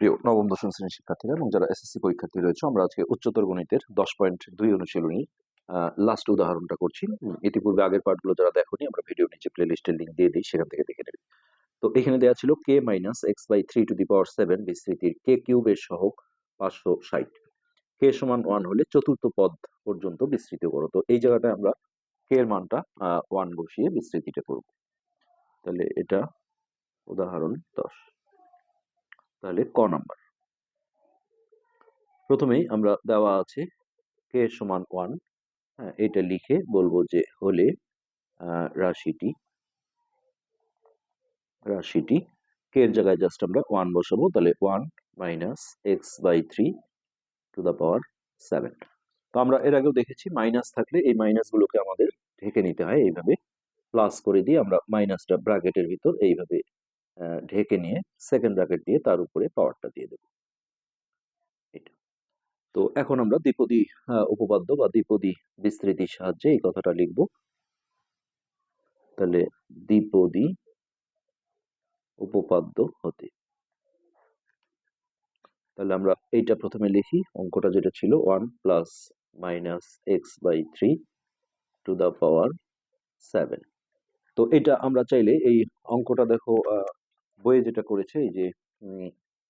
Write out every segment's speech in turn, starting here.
প্রিয় নবম, দশম শ্রেণির শিক্ষার্থীরা এবং যারা এসএসসি পরীক্ষার্থী রয়েছে, আমরা আজকে উচ্চতর গণিতের দশ পয়েন্ট দুই অনুশীলনী লাস্ট উদাহরণটা করছি। ইতিপূর্বে আগের পার্টগুলো যারা দেখোনি, আমরা ভিডিও নিচে প্লে লিস্টের লিঙ্ক দিয়ে দিই, সেখান থেকে দেখে নেবে। তো এখানে দেওয়া ছিল k minus x by three to the power seven বিস্তৃতির কে কিউবের সহগ পাঁচশো ষাট। কে সমান ওয়ান হলে চতুর্থ পদ পর্যন্ত বিস্তৃত করো। তো এই জায়গাটায় আমরা কে এর মানটা ওয়ান বসিয়ে বিস্তৃতিটা করব। তাহলে এটা উদাহরণ দশ। তাহলে ক নাম্বার। প্রথমেই আমরা দেওয়া আছে কে সমান ওয়ান হ্যাঁ এটা লিখে বলব যে হলে রাশিটি রাশিটি কে এর জায়গায় জাস্ট আমরা ওয়ান বসাবো, তাহলে one minus x by three to the power seven তো আমরা এর আগেও দেখেছি মাইনাস থাকলে এই মাইনাসগুলোকে আমাদের ঢেকে নিতে হয়, এইভাবে। প্লাস করে দিয়ে আমরা মাইনাসটা ব্র্যাকেটের ভিতর এইভাবে ঢেকে নিয়ে সেকেন্ড ব্র্যাকেট দিয়ে তার উপরে পাওয়ারটা দিয়ে দেবো। এটা। তো এখন আমরা দ্বিপদী উপপাদ্য বা দ্বিপদী বিস্তৃতির সাহায্যে এই কথাটা লিখব। তাহলে দ্বিপদী উপপাদ্য হতে। তাহলে আমরা এইটা প্রথমে লিখি, অঙ্কটা যেটা ছিল one plus minus x by three to the power seven তো এটা আমরা চাইলে এই অঙ্কটা দেখো বইয়ে যেটা করেছে, এই যে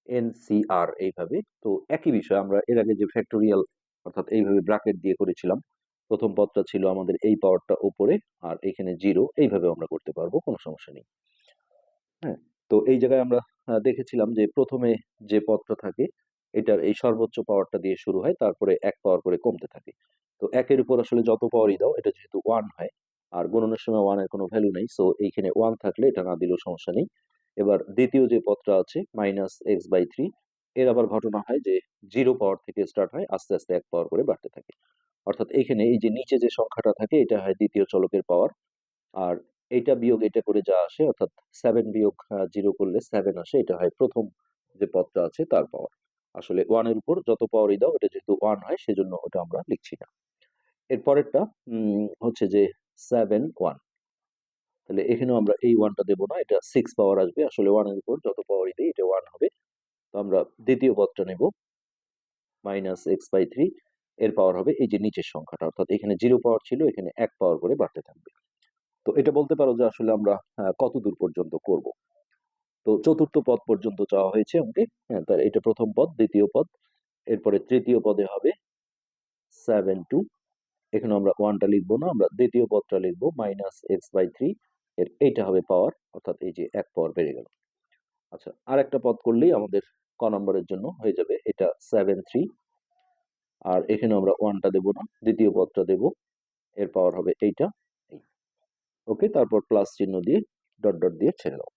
এনসিআর এইভাবে, তো একই বিষয়, আমরা এর আগে যে ফ্যাক্টোরিয়াল অর্থাৎ এইভাবে ব্র্যাকেট দিয়ে করেছিলাম, প্রথম পদটা ছিল আমাদের এই পাওয়ারটা উপরে আর এখানে জিরো এইভাবে আমরা করতে পারব, কোনো সমস্যা নেই। হ্যাঁ তো এই জায়গায় আমরা দেখেছিলাম যে প্রথমে যে পদটা থাকে, এটার এই সর্বোচ্চ পাওয়ারটা দিয়ে শুরু হয়, তারপরে এক পাওয়ার করে কমতে থাকে। তো একের উপর আসলে যত পাওয়ারই দাও, এটা যেহেতু ওয়ান হয়, আর গণনের সময় ওয়ানের কোনো ভ্যালু নেই সো এইখানে ওয়ান থাকলে এটা না দিলেও সমস্যা নেই। এবার দ্বিতীয় যে পদটা আছে মাইনাস এক্স বাই থ্রি এর আবার ঘটনা হয় যে জিরো পাওয়ার থেকে স্টার্ট হয় আস্তে আস্তে এক পাওয়ার করে বাড়তে থাকে। অর্থাৎ এখানে এই যে নিচে যে সংখ্যাটা থাকে এটা হয় দ্বিতীয় চলকের পাওয়ার আর এইটা বিয়োগ এটা করে যা আসে অর্থাৎ সেভেন বিয়োগ জিরো করলে সেভেন আসে এটা হয় প্রথম যে পদটা আছে তার পাওয়ার আসলে ওয়ানের উপর যত পাওয়ারই দাও এটা যেহেতু ওয়ান হয় সেজন্য ওটা আমরা লিখছি না। এর পরেরটা উম, হচ্ছে যে সেভেন ওয়ান তাহলে এখানেও আমরা এই ওয়ানটা দেবো না, এটা সিক্স পাওয়ার আসবে। আসলে ওয়ানের উপর যত পাওয়ারই দিই, এটা ওয়ান হবে। তো আমরা দ্বিতীয় পদটা নেব মাইনাস এক্স বাই থ্রি এর পাওয়ার হবে এই যে নিচের সংখ্যাটা। অর্থাৎ এখানে জিরো পাওয়ার ছিল, এখানে এক পাওয়ার করে বাড়তে থাকবে। তো এটা বলতে পারো যে আসলে আমরা কত দূর পর্যন্ত করব। তো চতুর্থ পদ পর্যন্ত চাওয়া হয়েছে আমাকে হ্যাঁ এটা প্রথম পদ, দ্বিতীয় পদ। এরপরে তৃতীয় পদে হবে সেভেন টু এখানে আমরা ওয়ানটা লিখব না, আমরা দ্বিতীয় পদটা লিখব মাইনাস এক্স বাই থ্রি এর এইটা হবে পাওয়ার অর্থাৎ এই যে এক পাওয়ার বেড়ে গেল। আচ্ছা আর একটা পদ করলেই আমাদের ক নম্বরের জন্য হয়ে যাবে এটা সেভেন থ্রি আর এখানে আমরা ওয়ানটা দেবো না, দ্বিতীয় পদটা দেবো, এর পাওয়ার হবে এইটা, এই। ওকে তারপর প্লাস চিহ্ন দিয়ে ডট ডট দিয়ে ছেড়ে দাও।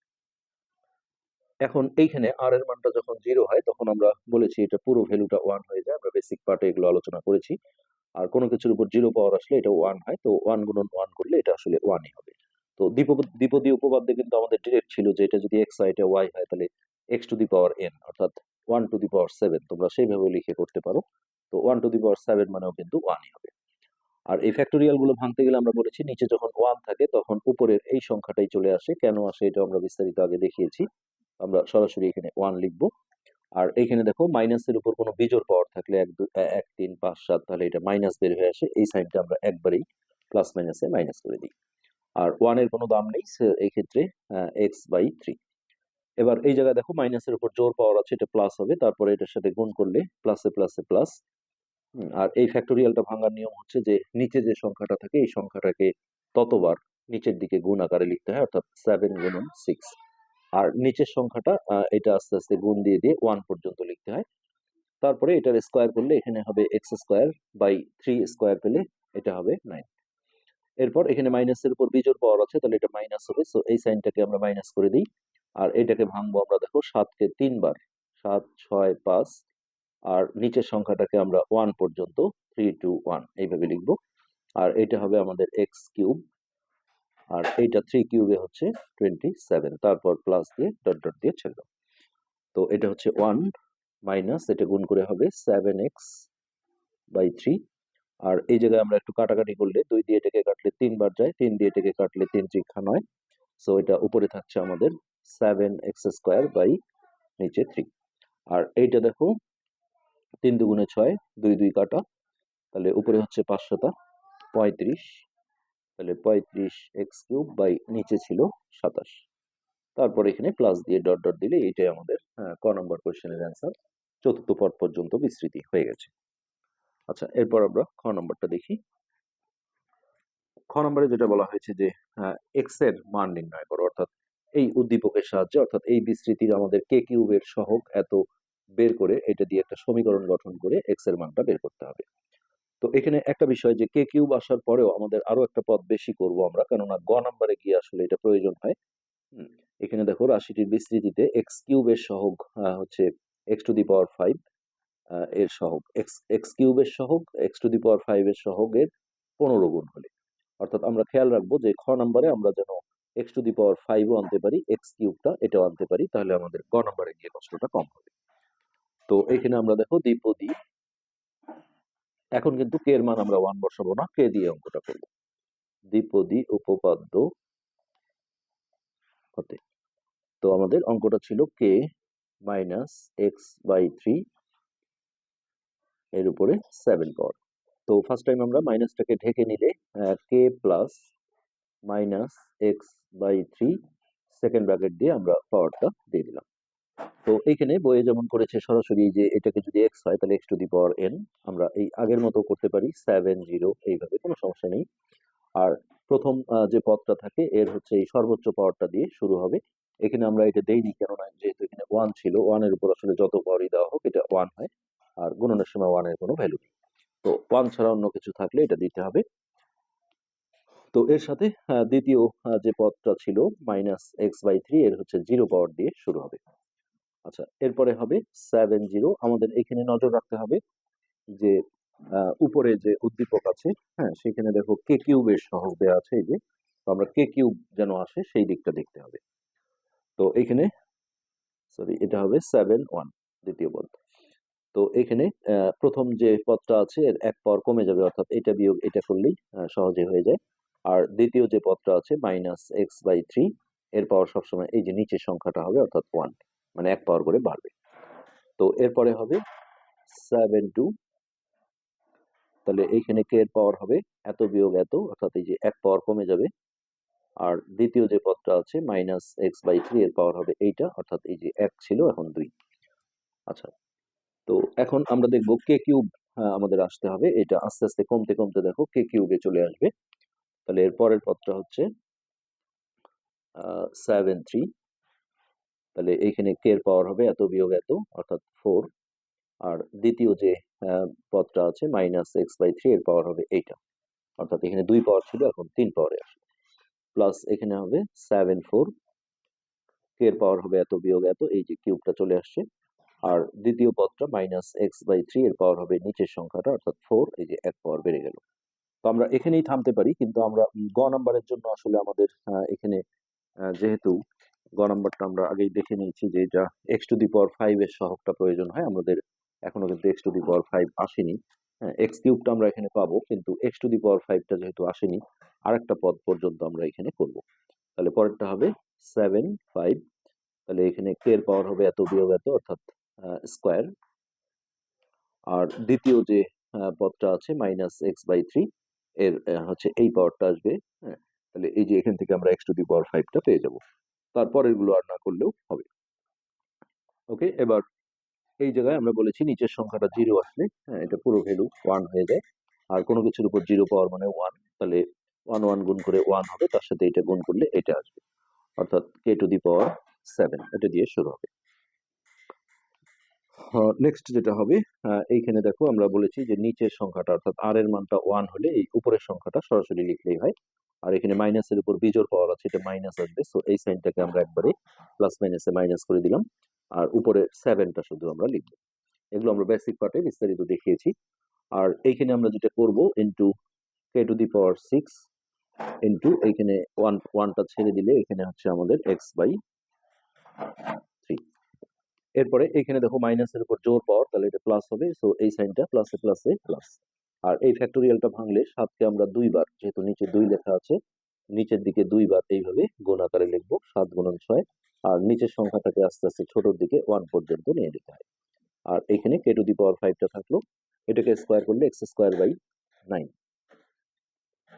এখন এইখানে আর এর মানটা যখন জিরো হয়, তখন আমরা বলেছি এটা পুরো ভ্যালুটা ওয়ান হয়ে যায়। আমরা বেসিক পার্টে এগুলো আলোচনা করেছি। আর কোনো কিছুর উপর জিরো পাওয়ার আসলে এটা ওয়ান হয়। তো ওয়ান গুণন ওয়ান করলে এটা আসলে ওয়ানই হবে। তো দ্বিপদ, দ্বিপদী উপপাদ্যে কিন্তু আমাদের ডিরেক্ট ছিল যে এটা যদি এক্স এটা ওয়াই হয় তাহলে x to the power n অর্থাৎ one to the power seven তোমরা সেইভাবে লিখে করতে পারো। তো one to the power seven মানেও কিন্তু ওয়ানই হবে। আর এই ফ্যাক্টোরিয়ালগুলো ভাঙতে গেলে আমরা বলেছি, নিচে যখন ওয়ান থাকে তখন উপরের এই সংখ্যাটাই চলে আসে। কেন আসে এটা আমরা বিস্তারিত আগে দেখিয়েছি। আমরা সরাসরি এখানে ওয়ান লিখব। আর এখানে দেখো মাইনাসের উপর কোনো বিজোড় পাওয়ার থাকলে এক এক, তিন, পাঁচ, সাত, তাহলে এটা মাইনাস বের হয়ে আসে। এই সাইনটা আমরা একবারেই প্লাস মাইনাসে মাইনাস করে দিই। আর ওয়ানের কোনো দাম নেই, সে- এই ক্ষেত্রে এক্স বাই থ্রি এবার এই জায়গায় দেখো মাইনাসের উপর জোর পাওয়ার আছে, এটা প্লাস হবে, তারপরে এটার সাথে গুণ করলে প্লাসে প্লাসে প্লাস আর এই ফ্যাক্টোরিয়ালটা ভাঙার নিয়ম হচ্ছে যে, নিচে যে সংখ্যাটা থাকে, এই সংখ্যাটাকে ততবার নিচের দিকে গুণ আকারে লিখতে হয়, অর্থাৎ সেভেন গুণন সিক্স আর নিচের সংখ্যাটা এটা আস্তে আস্তে গুণ দিয়ে দিয়ে ওয়ান পর্যন্ত লিখতে হয়। তারপরে এটার স্কোয়ার করলে এখানে হবে x square by three square পেলে এটা হবে নাইন এরপর এখানে মাইনাসের উপর বিজোড় পাওয়ার আছে, তাহলে এটা মাইনাস হবে। সো এই সাইনটাকে আমরা মাইনাস করে দিই। আর এটাকে ভাঙবো আমরা দেখো সাতকে তিনবার। সাত, ছয়, পাঁচ। আর নিচের সংখ্যাটাকে আমরা ওয়ান পর্যন্ত থ্রি টু ওয়ান এইভাবে লিখব। আর এটা হবে আমাদের এক্স কিউব আর এইটা থ্রি কিউবে হচ্ছে টোয়েন্টি সেভেন তারপর প্লাস দিয়ে ডট ডট দিয়ে ছেড়ে দাও। তো এটা হচ্ছে ওয়ান মাইনাস এটা গুণ করে হবে সেভেন এক্স বাই থ্রি আর এই জায়গায় আমরা একটু কাটাকাটি করলে দুই দিয়ে এটাকে কাটলে তিনবার যায় তিন দিয়ে এটাকে কাটলে তিন ত্রিক্ষা নয়। সো এটা উপরে থাকছে আমাদের সেভেন এক্স স্কোয়ার বাই নিচে থ্রি আর এইটা দেখো তিন দুগুণে ছয় দুই দুই কাটা তাহলে উপরে হচ্ছে পাঁচশোটা পঁয়ত্রিশ। তাহলে পঁয়ত্রিশ এক্স কিউব বাই নিচে ছিল সাতাশ। তারপর এখানে প্লাস দিয়ে ডট ডট দিলে এইটাই আমাদের আহ, ক নম্বর কোয়েশ্চেনের অ্যান্সার চতুর্থ পদ পর্যন্ত বিস্তৃতি হয়ে গেছে। আচ্ছা এরপর আমরা খ নম্বরটা দেখি। খ নম্বরে যেটা বলা হয়েছে যে এক্সের মান নির্ণয় করো, অর্থাৎ এই উদ্দীপকের সাহায্যে, অর্থাৎ এই বিস্তৃতির আমাদের কে কিউবের সহগ এত বের করে, এটা দিয়ে একটা সমীকরণ গঠন করে এক্সের মানটা বের করতে হবে। তো এখানে একটা বিষয় যে কে কিউব আসার পরেও আমাদের আরও একটা পদ বেশি করব আমরা, কেননা গ নাম্বারে গিয়ে আসলে এটা প্রয়োজন হয়। এখানে দেখো, রাশিটির বিস্তৃতিতে এক্স কিউবের সহগ হচ্ছে x to the power five এর সহগ এক্স এক্স কিউবের সহগ x to the power five এর সহগের পনেরো গুণ হলে। অর্থাৎ আমরা খেয়াল রাখব যে, খ নাম্বারে আমরা যেন এক্স টু দি পাওয়ার ফাইভও আনতে পারি এক্স কিউবটা এটাও আনতে পারি, তাহলে আমাদের গ নাম্বারে গিয়ে কষ্টটা কম হবে। তো এখানে আমরা দেখো দ্বিপদী এখন কিন্তু কে এর মান আমরা ওয়ান বসাবো না, কে দিয়ে অঙ্কটা করব? দ্বিপদী উপপাদ্য হতে তো আমাদের অঙ্কটা ছিল k minus x by three এর উপরে সেভেন পাওয়ার তো ফার্স্ট টাইম আমরা মাইনাসটাকে ঢেকে নিলে k plus minus x by three second bracket দিয়ে আমরা পাওয়ারটা দিয়ে দিলাম। তো এইখানে বইয়ে যেমন করেছে সরাসরি যে এটাকে যদি এক্স হয়, তাহলে x to the power n আমরা এই আগের মতো করতে পারি সেভেন জিরো এইভাবে কোনো সমস্যা নেই। আর প্রথম যে পদটা থাকে, এর হচ্ছে এই সর্বোচ্চ পাওয়ারটা দিয়ে শুরু হবে। এখানে আমরা এটা দেইনি কেননা, যেহেতু এখানে ওয়ান ছিল ওয়ানের উপর আসলে যত পাওয়ারই দেওয়া হোক, এটা ওয়ান হয়। আর গুণনের সময় ওয়ানের কোনো ভ্যালু নেই। তো ওয়ান ছাড়া অন্য কিছু থাকলে এটা দিতে হবে। তো এর সাথে দ্বিতীয় যে পদটা ছিল মাইনাস এক্স বাই থ্রি এর হচ্ছে জিরো পাওয়ার দিয়ে শুরু হবে। আচ্ছা এরপরে হবে সেভেন জিরো আমাদের এখানে নজর রাখতে হবে যে উপরে যে উদ্দীপক আছে হ্যাঁ সেখানে দেখো কে কিউবের সহগ দেওয়া আছে এই যে। তো আমরা কে কিউব যেন আসে, সেই দিকটা দেখতে হবে। তো এখানে সরি এটা হবে সেভেন ওয়ান দ্বিতীয় পদ। তো এখানে প্রথম যে পদটা আছে, এর এক পাওয়ার কমে যাবে, অর্থাৎ এটা বিয়োগ এটা করলেই সহজে হয়ে যায়। আর দ্বিতীয় যে পদটা আছে মাইনাস এক্স বাই থ্রি এর পাওয়ার সবসময় এই যে নিচের সংখ্যাটা হবে, অর্থাৎ ওয়ান মানে এক পাওয়ার করে বাড়বে। তো এরপরে হবে সেভেন টু তাহলে এইখানে কে এর পাওয়ার হবে, এত বিয়োগ এত, অর্থাৎ এই যে এক পাওয়ার কমে যাবে। আর দ্বিতীয় যে পদটা আছে মাইনাস এক্স বাই থ্রি এর পাওয়ার হবে এইটা, অর্থাৎ এই যে এক ছিল, এখন দুই। আচ্ছা তো এখন আমরা দেখব কে কিউব আমাদের আসতে হবে। এটা আস্তে আস্তে কমতে কমতে দেখো কে কিউবে চলে আসবে। তাহলে এর পরের পদটা হচ্ছে সেভেন থ্রি তাহলে এইখানে কে এর পাওয়ার হবে এত বিয়োগ এত, অর্থাৎ ফোর আর দ্বিতীয় যে পদটা আছে মাইনাস এক্স বাই থ্রি এর পাওয়ার হবে এইটা। অর্থাৎ এখানে দুই পাওয়ার ছিল, এখন তিন পাওয়ারে আসবে। প্লাস এখানে হবে সেভেন ফোর কে এর পাওয়ার হবে এত বিয়োগ এত, এই যে কিউবটা চলে আসছে। আর দ্বিতীয় পদটা মাইনাস এক্স বাই থ্রি এর পাওয়ার হবে নিচের সংখ্যাটা, অর্থাৎ ফোর এই যে এক পাওয়ার বেড়ে গেল। তো আমরা এখানেই থামতে পারি, কিন্তু আমরা গ নাম্বারের জন্য আসলে আমাদের এখানে যেহেতু গ নাম্বারটা আমরা আগেই দেখে নিয়েছি যে এটা x to the power five এর সহগটা প্রয়োজন হয়, আমাদের এখনও কিন্তু x to the power five আসেনি। হ্যাঁ এক্স কিউবটা আমরা এখানে পাবো, কিন্তু এক্স টু দি পাওয়ার ফাইভটা যেহেতু আসেনি, আরেকটা পদ পর্যন্ত আমরা এখানে করব। তাহলে পরেরটা হবে সেভেন ফাইভ তাহলে এখানে কে এর পাওয়ার হবে এত বিয়োগ এত, অর্থাৎ স্কোয়ার আর দ্বিতীয় যে পদটা আছে মাইনাস এক্স বাই থ্রি এর হচ্ছে এই পাওয়ারটা আসবে হ্যাঁ? তাহলে এই যে এখান থেকে আমরা এক্স টু দি পাওয়ার ফাইভটা পেয়ে যাব। তারপরেরগুলো আর না করলেও হবে। ওকে এবার এই জায়গায় আমরা বলেছি নিচের সংখ্যাটা জিরো আসলে হ্যাঁ এটা পুরো ভ্যালু ওয়ান হয়ে যায়। আর কোনো কিছুর উপর জিরো পাওয়ার মানে ওয়ান তাহলে ওয়ান ওয়ান গুণ করে ওয়ান হবে, তার সাথে এটা গুণ করলে এটা আসবে। অর্থাৎ কে টু দি পাওয়ার সেভেন এটা দিয়ে শুরু হবে। নেক্সট যেটা হবে এইখানে দেখো আমরা বলেছি যে নিচের সংখ্যাটা, অর্থাৎ আর এর মানটা ওয়ান হলে এই উপরের সংখ্যাটা সরাসরি লিখলেই হয়। আর এখানে মাইনাসের উপর বিজোর পাওয়ার আছে, এটা মাইনাস আসবে। সো এই সাইনটাকে আমরা একবারে প্লাস মাইনাসে মাইনাস করে দিলাম। আর উপরে সেভেনটা শুধু আমরা লিখব। এগুলো আমরা বেসিক পার্টে বিস্তারিত দেখিয়েছি। আর এইখানে আমরা যেটা করব into k to the power six into এইখানে ওয়ান ওয়ানটা ছেড়ে দিলে এখানে হচ্ছে আমাদের এক্স বাই এরপরে এখানে দেখো মাইনাসের উপর জোর পাওয়ার, তাহলে এটা প্লাস হবে সো এই সাইনটা প্লাসে প্লাসে প্লাস আর এই ফ্যাক্টোরিয়ালটা ভাঙলে সাতকে আমরা দুইবার যেহেতু নিচে দুই লেখা আছে, নিচের দিকে দুইবার এইভাবে গুণ আকারে লিখব, সাত গুণন ছয়, আর নিচের সংখ্যাটাকে আস্তে আস্তে ছোটোর দিকে ওয়ান পর্যন্ত নিয়ে যেতে হয়। আর এখানে কে টু দি পাওয়ার ফাইভটা থাকল, এটাকে স্কোয়ার করলে এক্স স্কোয়ার বাই নাইন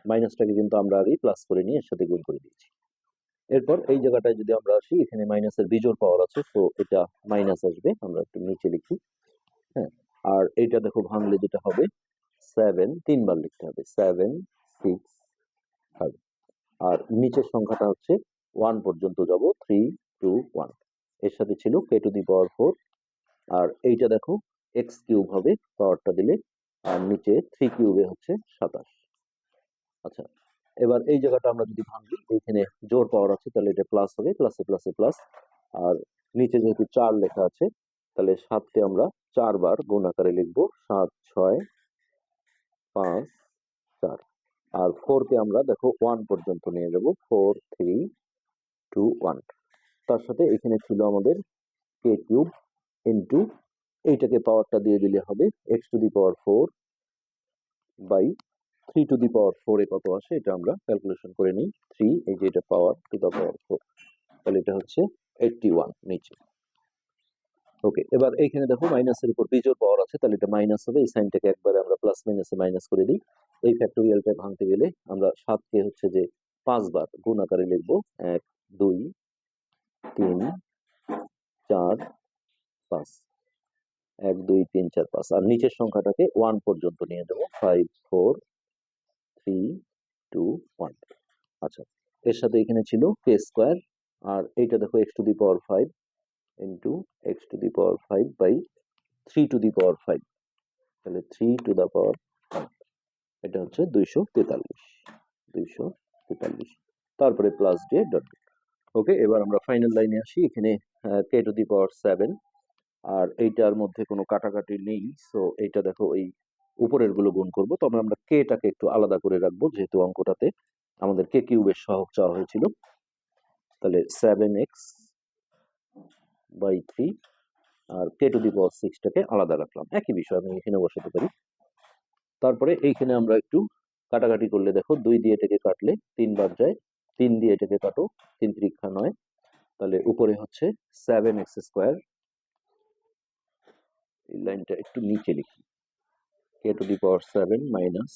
মাইনাসটাকে কিন্তু আমরা আগেই প্লাস করে নিয়ে এর সাথে গুণ করে দিয়েছি। এরপর এই জায়গাটায় যদি আমরা আসি, এখানে মাইনাসের বিজোড় পাওয়ার আছে, তো এটা মাইনাস আসবে। আমরা একটু নিচে লিখি। হ্যাঁ আর এইটা দেখো ভাঙলে যেটা হবে সেভেন তিনবার লিখতে হবে সেভেন সিক্স আর নিচের সংখ্যাটা হচ্ছে ওয়ান পর্যন্ত যাব থ্রি টু ওয়ানের সাথে ছিল কে টু দি পাওয়ার ফোর আর এইটা দেখো এক্স কিউব হবে পাওয়ারটা দিলে, আর নিচে থ্রি কিউবে হচ্ছে সাতাশ। আচ্ছা এবার এই জায়গাটা আমরা যদি ভাঙি এখানে জোর পাওয়ার আছে, তাহলে এটা প্লাস হবে প্লাসে প্লাসে প্লাস আর নিচে যেহেতু চার লেখা আছে, তাহলে সাতকে আমরা চারবার গুণ আকারে লিখব, সাত, ছয়, পাঁচ, চার। আর ফোর কে আমরা দেখো ওয়ান পর্যন্ত নিয়ে যাব ফোর থ্রি টু ওয়ান তার সাথে এখানে ছিল আমাদের কে কিউব ইন্টু এইটাকে পাওয়ারটা দিয়ে দিলে হবে x to the power four by three to the power four কত আসে, এটা আমরা ক্যালকুলেশন করে নিই। থ্রি এই যে এটা power two the power four তাহলে এটা হচ্ছে এইটটি ওয়ান নিচে। ওকে এবার এইখানে দেখো মাইনাসের উপর বিজোর পাওয়ার আছে, তাহলে এটা মাইনাস হবে, এই সাইনটাকে একবারে আমরা প্লাস মাইনাসে মাইনাস করে দিই। এই ফ্যাক্টোরিয়ালটা ভাঙতে গেলে আমরা সাতকে হচ্ছে যে পাঁচবার গুণ আকারে লিখব, এক, দুই, তিন, চার, পাঁচ। এক, দুই, তিন, চার, পাঁচ। আর নিচের সংখ্যাটাকে ওয়ান পর্যন্ত নিয়ে যাব five four three two one আচ্ছা এর সাথে এখানে ছিল কে স্কোয়ার আর এইটা দেখো x to the power five into x to the power five by three to the power five তাহলে থ্রি টু দা পাওয়ার এটা হচ্ছে দুইশো তেতাল্লিশ দুইশো তেতাল্লিশ। তারপরে প্লাস দিয়ে ডট ওকে এবার আমরা ফাইনাল লাইনে আসি। এখানে কে টু দি পাওয়ার সেভেন আর এইটার মধ্যে কোনো কাটাকাটি নেই। সো এইটা দেখো এই উপরেরগুলো গুণ করব। তবে আমরা কেটাকে একটু আলাদা করে রাখব, যেহেতু অঙ্কটাতে আমাদের কে কিউবের সহগ চাওয়া হয়েছিল। তাহলে সেভেন এক্স বাই থ্রি আর কে টু দি পাওয়ার সিক্সটাকে আলাদা রাখলাম। একই বিষয় আমি এখানে বসাতে পারি। তারপরে এইখানে আমরা একটু কাটাকাটি করলে দেখো দুই দিয়ে এটাকে কাটলে তিন তিনবার যায়, তিন দিয়ে এটাকে কাটো, তিন ত্রিক্ষা নয়। তাহলে উপরে হচ্ছে সেভেন এক্স স্কোয়ার এই লাইনটা একটু নিচে লিখি। K to the power seven minus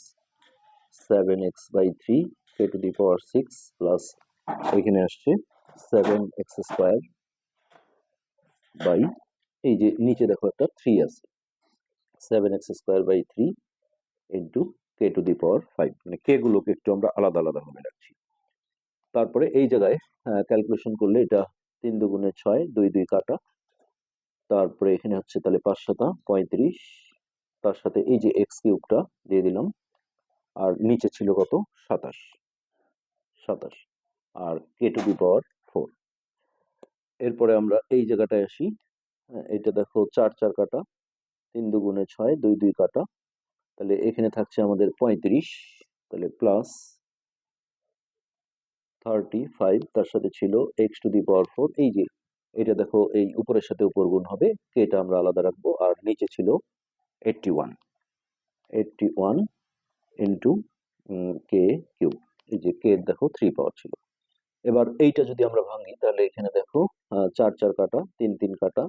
seven x by three k to the power six plus এখানে আসছে সেভেন এক্স স্কোয়ার বাই এই যে নিচে দেখো একটা থ্রি আছে seven x square by three into k to the power five মানে k গুলোকে একটু আমরা আলাদা আলাদা ভাবে রাখছি। তারপরে এই জায়গায় ক্যালকুলেশন করলে এটা তিন দুগুণে ছয়, দুই দুই কাটা, তারপরে এখানে হচ্ছে তাহলে পাঁচ সাতা পঁয়ত্রিশ তার সাথে এই যে এক্স কিউবটা দিয়ে দিলাম। আর নিচে ছিল কত? সাতাশ। সাতাশ। আর k to the power four এরপরে আমরা এই জায়গাটায় আসি। হ্যাঁ, এটা দেখো চার চার কাটা। তিন দুগুণে ছয় দুই দুই কাটা। তাহলে এখানে থাকছে আমাদের পঁয়ত্রিশ। তাহলে প্লাস থার্টি ফাইভ তার সাথে ছিল x to the power four এই যে এটা দেখো এই উপরের সাথে উপর গুণ হবে। কেটা আমরা আলাদা রাখব। আর নিচে ছিল eighty one eighty one into k cube এই যে কে দেখো থ্রি পাওয়ার ছিল। এবার এইটা যদি আমরা ভাঙি, তাহলে এখানে দেখো চার চার কাটা, তিন তিন কাটা,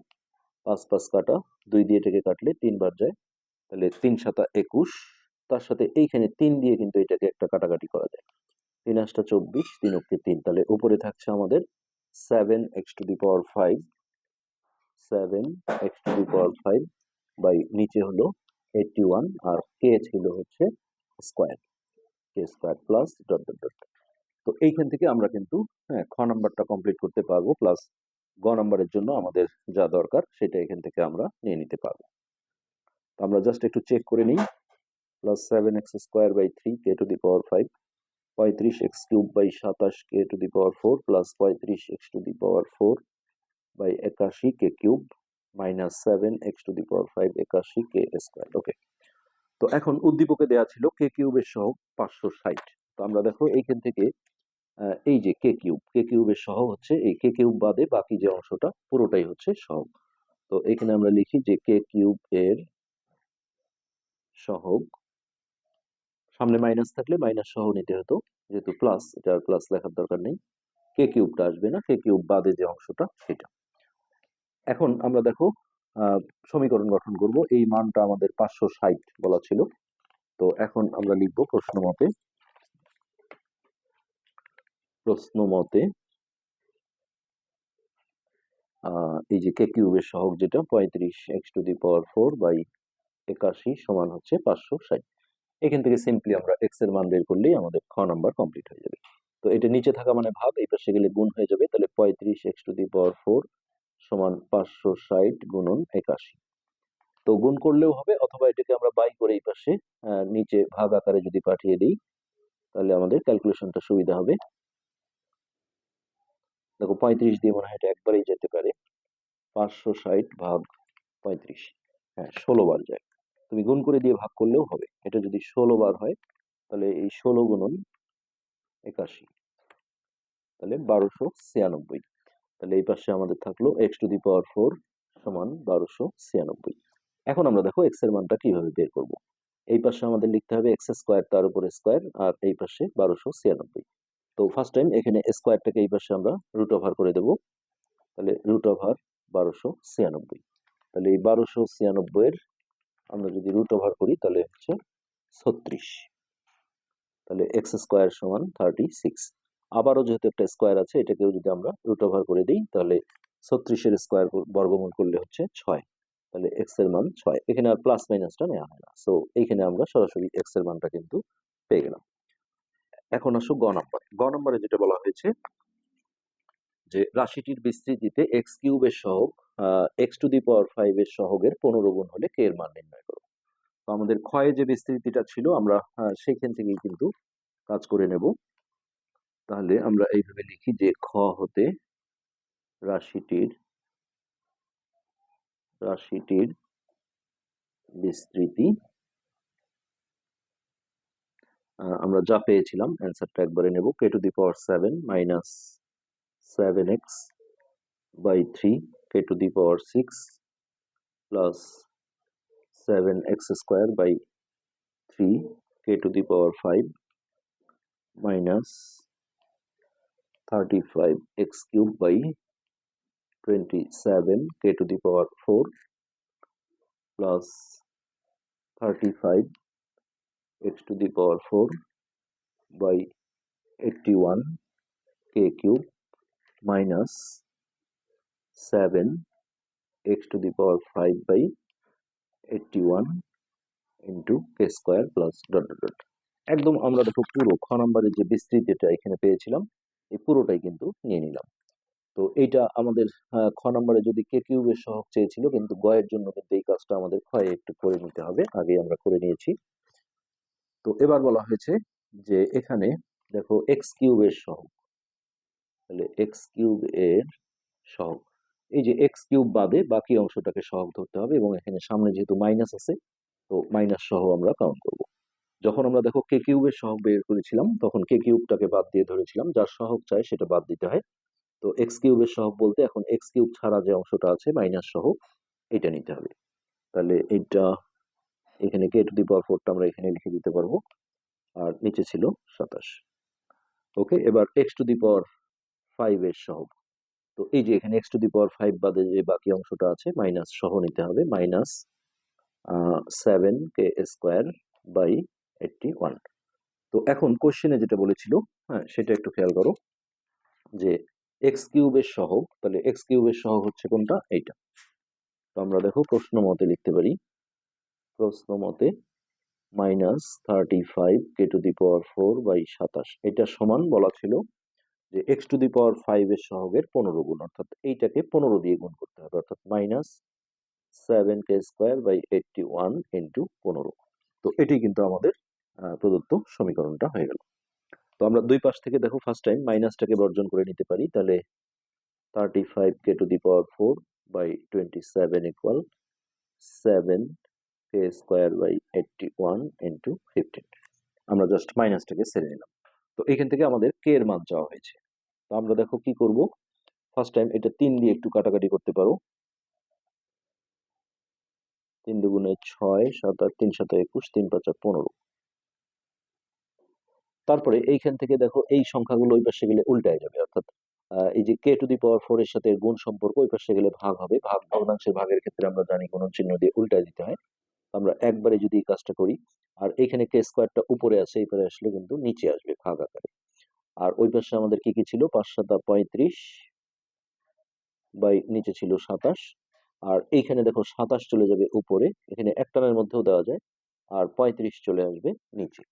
পাঁচ পাঁচ কাটা, দুই দিয়ে এটাকে কাটলে তিনবার যায়। তাহলে তিন সাতা একুশ, তার সাথে এইখানে তিন দিয়ে কিন্তু এটাকে একটা কাটাকাটি করা যায়। তিন আটটা চব্বিশ, তিন অক্ষে তিন। তাহলে উপরে থাকছে আমাদের seven x to the power five seven x to the power five by নিচে হলো এইটটি ওয়ান আর কে ছিল হচ্ছে square k square plus dot dot dot তো এইখান থেকে আমরা কিন্তু হ্যাঁ খ নাম্বারটা কমপ্লিট করতে পারব প্লাস গ নাম্বারের জন্য আমাদের যা দরকার সেটা এখান থেকে আমরা নিয়ে নিতে পারব। তো আমরা জাস্ট একটু চেক করে নিই। Plus seven x square by three k to the power five পঁয়ত্রিশ এক্স কিউব বাই সাতাশ k to the power four plus পঁয়ত্রিশ x to the power four by একাশি k cube minus seven x to the power five একাশি k square okay তো এখন উদ্দীপকে দেওয়া ছিল কে কিউবের সহগ পাঁচশো ষাট। তো আমরা দেখো এইখান থেকে এই যে কে কিউব কে কিউবের সহগ হচ্ছে এই কে কিউব বাদে বাকি যে অংশটা, পুরোটাই হচ্ছে সহগ। তো এখানে আমরা লিখি যে কে কিউব এর সহগ, সামনে মাইনাস থাকলে মাইনাস সহ নিতে হতো, যেহেতু প্লাস এটা আর প্লাস লেখার দরকার নেই। কে কিউবটা আসবে না কে কিউব বাদে যে অংশটা, সেটা। এখন আমরা দেখো সমীকরণ গঠন করব। এই মানটা আমাদের পাঁচশো ষাট বলা ছিল। তো এখন আমরা লিখব প্রশ্ন মতে। প্রশ্ন মতে এই যে কে কিউবের সহগ যেটা, পঁয়ত্রিশ x to the power four by একাশি সমান হচ্ছে পাঁচশো ষাট। এখান থেকে সিম্পলি আমরা এক্সের মান বের করলেই আমাদের খ নাম্বার কমপ্লিট হয়ে যাবে। তো এটা নিচে থাকা মানে ভাব এই পাশে গেলে গুণ হয়ে যাবে। তাহলে পঁয়ত্রিশ x to the power four সমান পাঁচশো ষাট গুণন একাশি। তো গুণ করলেও হবে, অথবা এটাকে আমরা বাই করে এই পাশে নিচে ভাগ আকারে যদি পাঠিয়ে দিই, তাহলে আমাদের ক্যালকুলেশনটা সুবিধা হবে। দেখো পঁয়ত্রিশ দিয়ে মনে হয় এটা একবারেই যেতে পারে। পাঁচশো ষাট ভাগ পঁয়ত্রিশ হ্যাঁ ষোলো বার যায়। তুমি গুণ করে দিয়ে ভাগ করলেও হবে। এটা যদি ষোলো বার হয়, তাহলে এই ষোলো গুণন একাশি, তাহলে বারোশো ছিয়ানব্বই। তাহলে এই পাশে আমাদের থাকল x to the power four সমান বারোশো ছিয়ানব্বই। এখন আমরা দেখো এক্সের মানটা কীভাবে বের করব? এই পাশে আমাদের লিখতে হবে এক্স স্কোয়ার তার উপরে স্কোয়ার আর এই পাশে বারোশো ছিয়ানব্বই। তো ফার্স্ট টাইম এখানে স্কোয়ারটাকে এই পাশে আমরা রুট ওভার করে দেব। তাহলে রুট ওভার বারোশো ছিয়ানব্বই। তাহলে এই বারোশো ছিয়ানব্বইয়ের আমরা যদি রুট ওভার করি তাহলে হচ্ছে ছত্রিশ। তাহলে এক্স স্কোয়ার সমান থার্টি সিক্স আবারও যেহেতু একটা স্কোয়ার আছে এটাকেও যদি আমরা রুট ওভার করে দিই তাহলে ছত্রিশের স্কোয়ার বর্গমূল করলে হচ্ছে ছয়। তাহলে এক্সের মান ছয়। এখানে আর প্লাস মাইনাসটা নেওয়া হয় না। সো এইখানে আমরা সরাসরি এক্সের মানটা কিন্তু পেয়ে গেলাম। এখন আসো গ নাম্বার গ নাম্বারে যেটা বলা হয়েছে যে রাশিটির বিস্তৃতিতে এক্স কিউব কিউবের সহগ x to the power five এর সহগের পনেরো গুণ হলে কে এর মান নির্ণয় করো। তো আমাদের ক্ষয়ে যে বিস্তৃতিটা ছিল আমরা আহ, সেইখান থেকেই কিন্তু কাজ করে নেব। তাহলে আমরা এইভাবে লিখি যে খ হতে রাশিটির রাশিটির বিস্তৃতি। আমরা যা পেয়েছিলাম অ্যান্সারটা একবারে নেব। K to the power seven minus seven x by three k to the power six plus seven x square by three k to the power five minus thirty five x cube by twenty seven k to the power four plus thirty five x to the power 4 by 81 k cube minus 7 x to the power 5 by 81 into k square plus dot dot dot একদম আমরা দেখো পুরো খ নম্বরের যে বিস্তৃতিটা এখানে পেয়েছিলাম এই পুরোটাই কিন্তু নিয়ে নিলাম। তো এইটা আমাদের আহ, খ নম্বরে যদি কে কিউবের সহগ চেয়েছিল কিন্তু গয়ের জন্য কিন্তু এই কাজটা আমাদের ক্ষয়ে একটু করে নিতে হবে আগে আমরা করে নিয়েছি। তো এবার বলা হয়েছে যে এখানে দেখো এক্স কিউবের সহগ তাহলে এক্স কিউব এর সহগ এই যে এক্স কিউব বাদে বাকি অংশটাকে সহগ ধরতে হবে এবং এখানে সামনে যেহেতু মাইনাস আছে তো মাইনাস সহ আমরা কাউন্ট করব। যখন আমরা দেখো কে কিউবের সহগ বের করেছিলাম, তখন কে কিউবটাকে বাদ দিয়ে ধরেছিলাম, যার সহগ চাই সেটা বাদ দিতে হয়। তো এক্স কিউবের সহগ বলতে এখন এক্স কিউব ছাড়া যে অংশটা আছে মাইনাস সহ এটা নিতে হবে। তাহলে এটা এখানে কে টু দি পাওয়ার ফোরটা আমরা এখানে লিখে দিতে পারব। আর নিচে ছিল সাতাশ। ওকে এবার x to the power five এর সহগ। তো এই যে এখানে x to the power five বাদে যে বাকি অংশটা আছে মাইনাস সহ নিতে হবে। Minus seven K square by eighty one তো এখন কোশ্চেনে যেটা বলেছিল হ্যাঁ সেটা একটু খেয়াল করো, যে এক্স কিউবের সহগ, তাহলে এক্স কিউবের সহগ হচ্ছে কোনটা? এইটা। তো আমরা দেখো প্রশ্ন মতে লিখতে পারি। প্রশ্ন মতে minus thirty five K to the power four by সাতাশ। এটা সমান বলা ছিল যে x to the power five এর সহগের পনেরো গুণ, অর্থাৎ এইটাকে পনেরো দিয়ে গুণ করতে হবে, অর্থাৎ minus seven K square by eighty one into পনেরো। তো এটি কিন্তু আমাদের প্রদত্ত সমীকরণটা হয়ে গেল। তো আমরা দুই পাশ থেকে দেখো ফার্স্ট টাইম মাইনাসটাকে বর্জন করে নিতে পারি, তাহলে thirty five K to the power four by twenty seven equal seven K square by eighty one into fifteen আমরা জাস্ট মাইনাসটাকে সেরে নিলাম। তো এখান থেকে আমাদের কে এর মান চাওয়া হয়েছে। তো আমরা দেখো কি করব? ফার্স্ট টাইম এটা তিন দিয়ে একটু কাটাকাটি করতে পারো। তিন দুগুণে ছয় সাত আট, তিন সাত একুশ, তিন পাঁচ পনেরো। তারপরে এইখান থেকে দেখো এই সংখ্যাগুলো ওই পাশে গেলে উল্টায় যাবে। অর্থাৎ এই যে কে টু দি পাওয়ার ফোর এর সাথে গুণ সম্পর্ক ওই পাশে গেলে ভাগ হবে। ভাগ ভগ্নাংশের ভাগের ক্ষেত্রে আমরা জানি কোন চিহ্ন দিয়ে উল্টায় দিতে হয়। আমরা একবারে যদি এই কাজটা করি আর এখানে কে স্কোয়ারটা উপরে আছে এই পারে আসলে কিন্তু নিচে আসবে ভাগ আকারে। আর ওই পাশে আমাদের কি কি ছিল? পাঁচ সাতা পঁয়ত্রিশ বাই নিচে ছিল সাতাশ। আর এইখানে দেখো সাতাশ চলে যাবে উপরে। এখানে একটানের মধ্যেও দেওয়া যায়। আর পঁয়ত্রিশ চলে আসবে নিচে।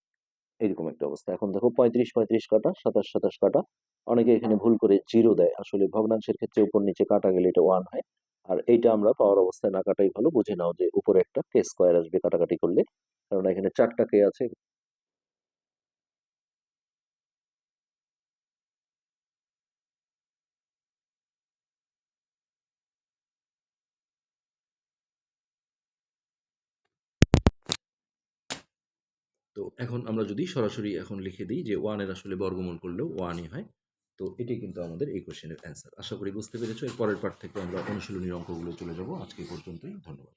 এরকম একটা অবস্থা। এখন দেখো পঁয়ত্রিশ পঁয়ত্রিশ কাটা, সাতাশ সাতাশ কাটা। অনেকে এখানে ভুল করে জিরো দেয়। আসলে ভগ্নাংশের ক্ষেত্রে উপর নিচে কাটা গেলে এটা ওয়ান হয়। আর এইটা আমরা পাওয়ার অবস্থায় না কাটাই ভালো। বুঝে নাও যে উপরে একটা কে স্কোয়ার আসবে কাটাকাটি করলে। কারণ এখানে চারটা কে আছে। এখন আমরা যদি সরাসরি এখন লিখে দিই যে ওয়ানের আসলে বর্গমূল করলেও ওয়ানই হয়, তো এটি কিন্তু আমাদের এই কোশ্চেনের অ্যান্সার আশা করি বুঝতে পেরেছ, এর পরের পার্ট থেকে আমরা অনুশীলনীর অঙ্কগুলো চলে যাব। আজকে পর্যন্তই, ধন্যবাদ।